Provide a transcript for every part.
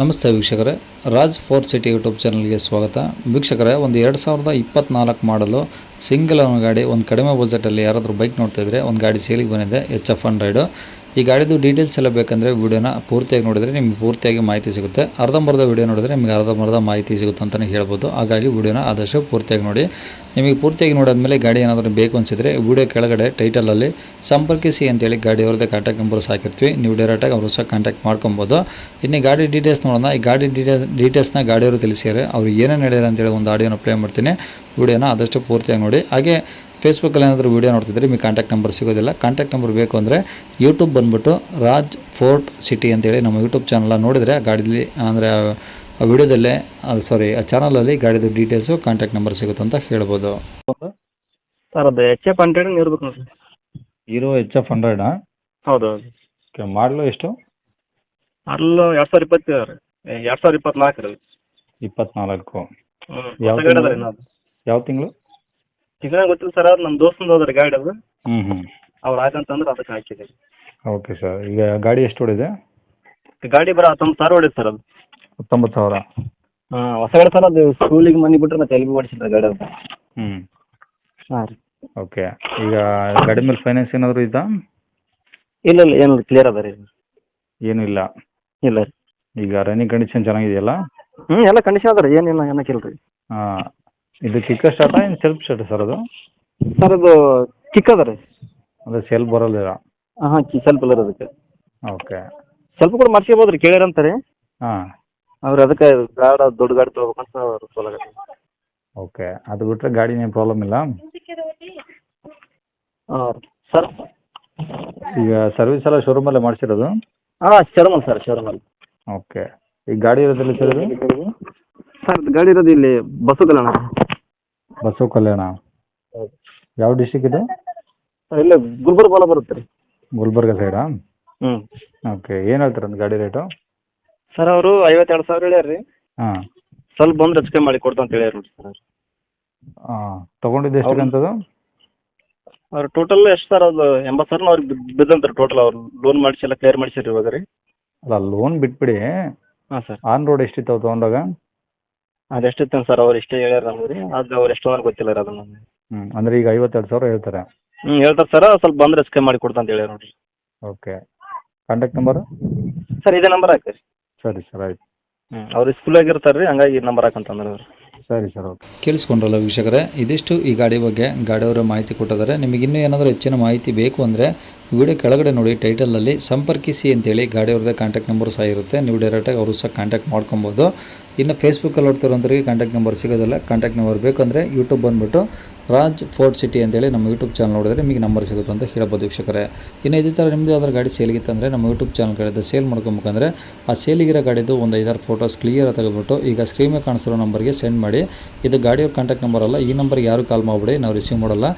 ನಮಸ್ತೆ ವೀಕ್ಷಕರೇ, Raj four city YouTube ಚಾನಲ್ಗೆ ಸ್ವಾಗತ. ವೀಕ್ಷಕರೇ, ಒಂದು ಎರಡು ಸಾವಿರದ ಇಪ್ಪತ್ನಾಲ್ಕು ಮಾಡಲು ಸಿಂಗಲ್ ಗಾಡಿ, ಒಂದು ಕಡಿಮೆ ಬಜೆಟಲ್ಲಿ ಯಾರಾದರೂ ಬೈಕ್ ನೋಡ್ತಾ ಇದ್ರೆ, ಒಂದು ಗಾಡಿ ಸೇಲಿಗೆ ಬಂದಿದೆ ಎಚ್ ಎಫ್ ಹಂಡ್ರೆಡು ಈ ಗಾಡಿದು ಡೀಟೇಲ್ಸ್ ಎಲ್ಲ ಬೇಕಂದರೆ ವೀಡಿಯೋನ ಪೂರ್ತಿಯಾಗಿ ನೋಡಿದರೆ ನಿಮಗೆ ಪೂರ್ತಿಯಾಗಿ ಮಾಹಿತಿ ಸಿಗುತ್ತೆ. ಅರ್ಧಂಬರ್ಧ ವೀಡಿಯೋ ನೋಡಿದರೆ ನಿಮಗೆ ಅರ್ಧಂಬರ್ಧ ಮಾಹಿತಿ ಸಿಗುತ್ತೆ ಅಂತಲೇ ಹೇಳ್ಬೋದು. ಹಾಗಾಗಿ ವೀಡಿಯೋನ ಆದಷ್ಟು ಪೂರ್ತಿಯಾಗಿ ನೋಡಿ. ನಿಮಗೆ ಪೂರ್ತಿಯಾಗಿ ನೋಡಿದ್ಮೇಲೆ ಗಾಡಿ ಏನಾದರೂ ಬೇಕು ಅನಿಸಿದರೆ ವೀಡಿಯೋ ಕೆಳಗಡೆ ಟೈಟಲಲ್ಲಿ ಸಂಪರ್ಕಿಸಿ ಅಂತೇಳಿ ಗಾಡಿ ಅವ್ರದ್ದೇ ಕಾಂಟ್ಯಾಕ್ಟ್ ನಂಬರ್ಸ್ ಹಾಕಿರ್ತೀವಿ. ನೀವು ಡೈರೆಕ್ಟಾಗಿ ಅವರು ಸಹ ಕಾಂಟ್ಯಾಕ್ಟ್ ಮಾಡ್ಕೊಬೋದು. ಇನ್ನು ಗಾಡಿ ಡೀಟೇಲ್ಸ್ ನೋಡೋಣ. ಈ ಗಾಡಿ ಡೀಟೇಲ್ಸ್ ಡೀಟೇಲ್ಸ್ನ ಗಾಡಿಯವರು ತಿಳಿಸಿದ್ದಾರೆ. ಅವ್ರು ಏನೇನು ಹೇಳಿದ್ದಾರೆ ಅಂತೇಳಿ ಒಂದು ಆಡಿಯೋನ ಪ್ಲೇ ಮಾಡ್ತೀನಿ. ವೀಡಿಯೋನ ಆದಷ್ಟು ಪೂರ್ತಿಯಾಗಿ ನೋಡಿ. ಹಾಗೆ ಫೇಸ್ಬುಕ್ಕಲ್ಲಿ ಏನಾದರೂ ವೀಡಿಯೋ ನೋಡ್ತಿದ್ರೆ ನಿಮಗೆ ಕಾಂಟ್ಯಾಕ್ಟ್ ನಂಬರ್ ಸಿಗೋದಿಲ್ಲ. ಕಾಂಟ್ಯಾಕ್ಟ್ ನಂಬರ್ ಬೇಕು ಅಂದರೆ ಯೂಟ್ಯೂಬ್ ಬಂದುಬಿಟ್ಟು ರಾಜ್ ಫೋರ್ಟ್ ಸಿಟಿ ಅಂತೇಳಿ ನಮ್ಮ ಯೂಟ್ಯೂಬ್ ಚಾನಲ್ನ ನೋಡಿದರೆ ಆ ಗಾಡಿಯಲ್ಲಿ ಅಂದರೆ ಆ ವಿಡಿಯೋದಲ್ಲೇ ಸಾರಿ ಆ ಚಾನಲಲ್ಲಿ ಗಾಡಿದು ಡೀಟೇಲ್ಸು ಕಾಂಟ್ಯಾಕ್ಟ್ ನಂಬರ್ ಸಿಗುತ್ತೆ ಅಂತ ಹೇಳ್ಬೋದು. ಸರ್ ಅದು ಎಚ್ ಎಫ್ ಹಂಡ್ರೆಡ್ ಇರ್ಬೇಕು ನೋಡಿರಿ. ಹೀರೋ ಎಚ್ ಎಫ್ ಹಂಡ್ರೆಡಾ ಹೌದು ಹೌದು. ಓಕೆ ಮಾಡಲು ಎಷ್ಟು? ಮಾಡಲು ಎರಡು ಸಾವಿರ ಇಪ್ಪತ್ತು ಎರಡು ಸಾವಿರ ಇಪ್ಪತ್ನಾಲ್ಕು ರೀ. ಇಪ್ಪತ್ನಾಲ್ಕು. ಯಾವ ತಿಂಗಳು? ಈಗ ಗೊತ್ತಿಲ್ಲ ಸರ್ ಅದು ನಮ್ಮ ದೋಸ್ತಂದು ರೀ ಗಾಡಿ ಅದು ಹ್ಞೂ ಹ್ಞೂ ಅವ್ರು ಆಯ್ತಂತಂದ್ರೆ ಅದಕ್ಕೆ ಹಾಕಿದೆ ಓಕೆ ಸರ್ ಈಗ ಗಾಡಿ ಎಷ್ಟು ಹೊಡಿದೆ ಗಾಡಿ ಬರ ಹತ್ತೊಂಬತ್ತು ಸಾವಿರ ಹೊಡಿದೆ ಸರ್ ಅದು. ಹತ್ತೊಂಬತ್ತು ಸಾವಿರ? ಹಾಂ ಹೊಸ ಗಾಡಿ ಸರ್ ಅದು ಸ್ಕೂಲಿಗೆ ಮನೆ ಬಿಟ್ರೆ ಮತ್ತೆ ಎಲ್ಲಿ ಓಡಿಸಿಲ್ಲ ಗಾಡಿ ಅದು ಹ್ಞೂ ಹಾಂ ರೀ. ಓಕೆ ಈಗ ಗಾಡಿ ಮೇಲೆ ಫೈನಾನ್ಸ್ ಏನಾದರೂ ಇದ್ದಾ? ಇಲ್ಲ ಇಲ್ಲ ಏನಿಲ್ಲ ಕ್ಲಿಯರ್ ಅದ ರೀ. ಏನೂ ಇಲ್ಲ. ಇಲ್ಲ ರೀ. ಈಗ ರನ್ನಿಂಗ್ ಕಂಡೀಷನ್ ಚೆನ್ನಾಗಿದೆಯಲ್ಲ? ಹ್ಞೂ ಎಲ್ಲ ಕಂಡೀಷನ್ ಅದ ರೀ ಏನಿಲ್ಲ ಏನಕ್ಕಿಲ್ಲ ರೀ. ಹಾಂ ಇದು ಚಿಕ್ಕ ಸ್ಟಾರ್ಟ್ ಏನು ಸೆಲ್ಫ್ ಸ್ಟಾರ್ಟ್ ಸರ್ ಅದು? ಸರ್ ಅದು ಕಿಕ್ ಅದ ರೀ. ಅದು ಸೆಲ್ ಬರೋದಿಲ್ಲ? ಹಾಂ ಚಿ ಸ್ವಲ್ಪ ಇಲ್ಲ ಅದಕ್ಕೆ. ಓಕೆ. ಸ್ವಲ್ಪ ಕೂಡ ಮಾಡ್ಸ್ಕೊಬೋದು ರೀ ಅಂತಾರೆ ರೀ. ಹಾಂ. ಅವ್ರು ಅದಕ್ಕೆ ಗಾಡ ದೊಡ್ಡ ಗಾಡಿ ತೊಗೋಬೇಕಂತ ಅವ್ರು ತೊಗೊಳಕತ್ತಾರೆ ಓಕೆ. ಅದು ಬಿಟ್ಟರೆ ಗಾಡಿನೇನು ಪ್ರಾಬ್ಲಮ್ ಇಲ್ಲ? ಹಾಂ ಸರ್. ಈಗ ಸರ್ವಿಸ್ ಎಲ್ಲ ಶೋರೂಮಲ್ಲೇ ಮಾಡ್ಸಿರೋದು? ಹಾಂ ಶೋರೂಮಲ್ಲಿ ಸರ್ ಶೋರೂಮಲ್ಲಿ ಓಕೆ. ಈ ಗಾಡಿ ಇರೋದಿಲ್ಲ ಸರ್ ಇದು? ಸರ್ ಗಾಡಿ ಇರೋದು ಇಲ್ಲಿ ಬಸ್ಸು ಕಲ್ಯಾಣ ಬಸವ ಕಲ್ಯಾಣ? ಹೌದು. ಯಾವ ಡಿಸ್ಟಿಕ್ ಇದು? ಇಲ್ಲ ಇಲ್ಲೇ ಗುಲ್ಬರ್ಗ ಒಳ ಬರುತ್ತೆ ರೀ. ಗುಲ್ಬರ್ಗ ಸೈಡಾ ಹ್ಞೂ ಓಕೆ ಏನು ಹೇಳ್ತಾರೆ ಒಂದು ಗಾಡಿ ರೇಟು ಸರ್ ಅವರು ಐವತ್ತೆರಡು ಸಾವಿರ ಹೇಳ್ಯಾರ ರೀ. ಹಾಂ. ಸ್ವಲ್ಪ ಬಂದ್ರೆ ಹೆಚ್ಚು ಕಮ್ಮಿ ಮಾಡಿ ಕೊಡ್ತಾ ಅಂತ ಹೇಳ್ಯಾರ ನೋಡಿ ಸರ್ ಹಾಂ ತೊಗೊಂಡಿದ್ದು ಎಷ್ಟು ಹೌದು. ಅಂತದು ಅವ್ರು ಟೋಟಲ್ ಎಷ್ಟು ಸರ್ ಅದು ಎಂಬತ್ತು ಸಾವಿರ ಅವ್ರಿಗೆ ಬಿದ್ದಂತಾರೆ ಟೋಟಲ್ ಅವ್ರು. ಲೋನ್ ಮಾಡಿಸಿ ಎಲ್ಲ ಕ್ಲಿಯರ್ ಮಾಡಿಸಿರಿ ಇವಾಗ ರೀ. ಅಲ್ಲ ಲೋನ್ ಬಿಟ್ಬಿಡಿ. ಹಾಂ ಸರ್. ಆನ್ ರೋಡ್ ಎಷ್ಟಿತ್ತು ಅವು ತೊಗೊಂಡಾಗ? ಅದು ಎಷ್ಟಿತ್ತು ಸರ್ ಅವ್ರು ಇಷ್ಟೇ ಹೇಳ್ಯಾರ ನಮ್ಗೆ ರೀ ಅದು ಅವ್ರು ಎಷ್ಟು ಗೊತ್ತಿಲ್ಲ ರೀ ಅದನ್ನ. ಹ್ಞೂ ಅಂದರೆ ಈಗ ಐವತ್ತೆರಡು ಸಾವಿರ ಹೇಳ್ತಾರೆ. ಹ್ಞೂ ಹೇಳ್ತಾರೆ ಸರ್ ಸ್ವಲ್ಪ ಬಂದ್ರೆ ಸ್ಕೇ ಮಾಡಿ ಕೊಡ್ತಾ ಅಂತ ಹೇಳ್ಯಾರ ನೋಡಿರಿ. ಓಕೆ ಕಾಂಟ್ಯಾಕ್ಟ್ ನಂಬರು ಸರ್ ಇದೇ ನಂಬರ್ ಹಾಕ್ರಿ. ಸರಿ ಸರ್ ಆಯ್ತು. ಹ್ಞೂ ಅವ್ರು ಸ್ಕೂಲಾಗ ಇರ್ತಾರೆ ರೀ ಹಂಗಾಗಿ ನಂಬರ್ ಹಾಕಂತಂದ್ರೆ ಅವ್ರು. ಸರಿ ಸರ್ ಓಕೆ ಕೇಳಿಸ್ಕೊಂಡ್ರಲ್ಲ ವೀಕ್ಷಕರೇ ಇದಿಷ್ಟು ಈ ಗಾಡಿ ಬಗ್ಗೆ ಗಾಡಿಯವರ ಮಾಹಿತಿ ಕೊಟ್ಟಿದ್ದಾರೆ. ನಿಮಗೆ ಇನ್ನೂ ಏನಾದರೂ ಹೆಚ್ಚಿನ ಮಾಹಿತಿ ಬೇಕು ಅಂದರೆ ವಿಡಿಯೋ ಕೆಳಗಡೆ ನೋಡಿ ಟೈಟಲಲ್ಲಿ ಸಂಪರ್ಕಿಸಿ ಅಂತೇಳಿ ಗಾಡಿಯವ್ರದ್ದೇ ಕಾಂಟ್ಯಾಕ್ಟ್ ನಂಬರ್ ಸಹ ಇರುತ್ತೆ. ನೀವು ಡೈರೆಕ್ಟಾಗಿ ಅವರು ಸಹ ಕಾಂಟ್ಯಾಕ್ಟ್ ಮಾಡ್ಕೊಬೋದು. ಇನ್ನು ಫೇಸ್ಬುಕ್ಕಲ್ಲಿ ನೋಡ್ತಿರೋಂಥವ್ರಿಗೆ ಕಾಂಟ್ಯಾಕ್ಟ್ ನಂಬರ್ ಸಿಗೋದಿಲ್ಲ. ಕಾಂಟ್ಯಾಕ್ಟ್ ನಂಬರ್ ಬೇಕಂದರೆ ಯೂಟ್ಯೂಬ್ ಬಂದುಬಿಟ್ಟು ರಾಜ್ ಫೋರ್ಟ್ ಸಿಟಿ ಅಂತೇಳಿ ನಮ್ಮ ಯೂಟ್ಯೂಬ್ ಚಾನಲ್ ನೋಡಿದ್ರೆ ನಿಮಗೆ ನಂಬರ್ ಸಿಗುತ್ತೆ ಅಂತ ಹೇಳ್ಬೋದು ವೀಕ್ಷಕರೇ. ಇನ್ನು ಇದೇ ಥರ ನಿಮ್ಮದು ಯಾವ್ದಾದ್ರು ಗಾಡಿ ಸೇಲ್ಗಿತ್ತಂದರೆ ನಮ್ಮ ಯೂಟ್ಯೂಬ್ ಚಾನಲ್ ಕಡೆಯಿಂದ ಸೇಲ್ ಮಾಡ್ಕೊಬೇಕಂದ್ರೆ ಆ ಸೇಲಿಗಿರೋ ಗಾಡಿದು ಒಂದು ಐದಾರು ಫೋಟೋಸ್ ಕ್ಲಿಯರ್ ತೆಗೆದುಬಿಟ್ಟು ಈಗ ಸ್ಕ್ರೀನ್ ಕಾಣಿಸಿರೋ ನಂಬರ್ಗೆ ಸೆಂಡ್ ಮಾಡಿ. ಇದು ಗಾಡಿಯವ್ರ ಕಾಂಟ್ಯಾಕ್ಟ್ ನಂಬರ್ ಅಲ್ಲ, ಈ ನಂಬರ್ಗೆ ಯಾರು ಕಾಲ್ ಮಾಡಿಬಿಡಿ, ನಾವು ರಿಸೀವ್ ಮಾಡಲ್ಲ.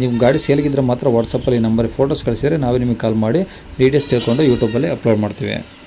ನೀವು ಗಾಡಿ ಸೇಲ್ಗಿದ್ರೆ ಮಾತ್ರ ವಾಟ್ಸಪ್ಪಲ್ಲಿ ಈ ನಂಬರಿಗೆ ಫೋಟೋಸ್ ಕಳಿಸಿದರೆ ನಾವೇ ನಿಮಗೆ ಕಾಲ್ ಮಾಡಿ ಡೀಟೇಲ್ಸ್ ತಿಳ್ಕೊಂಡು ಯೂಟ್ಯೂಬಲ್ಲಿ ಅಪ್ಲೋಡ್ ಮಾಡ್ತೀವಿ.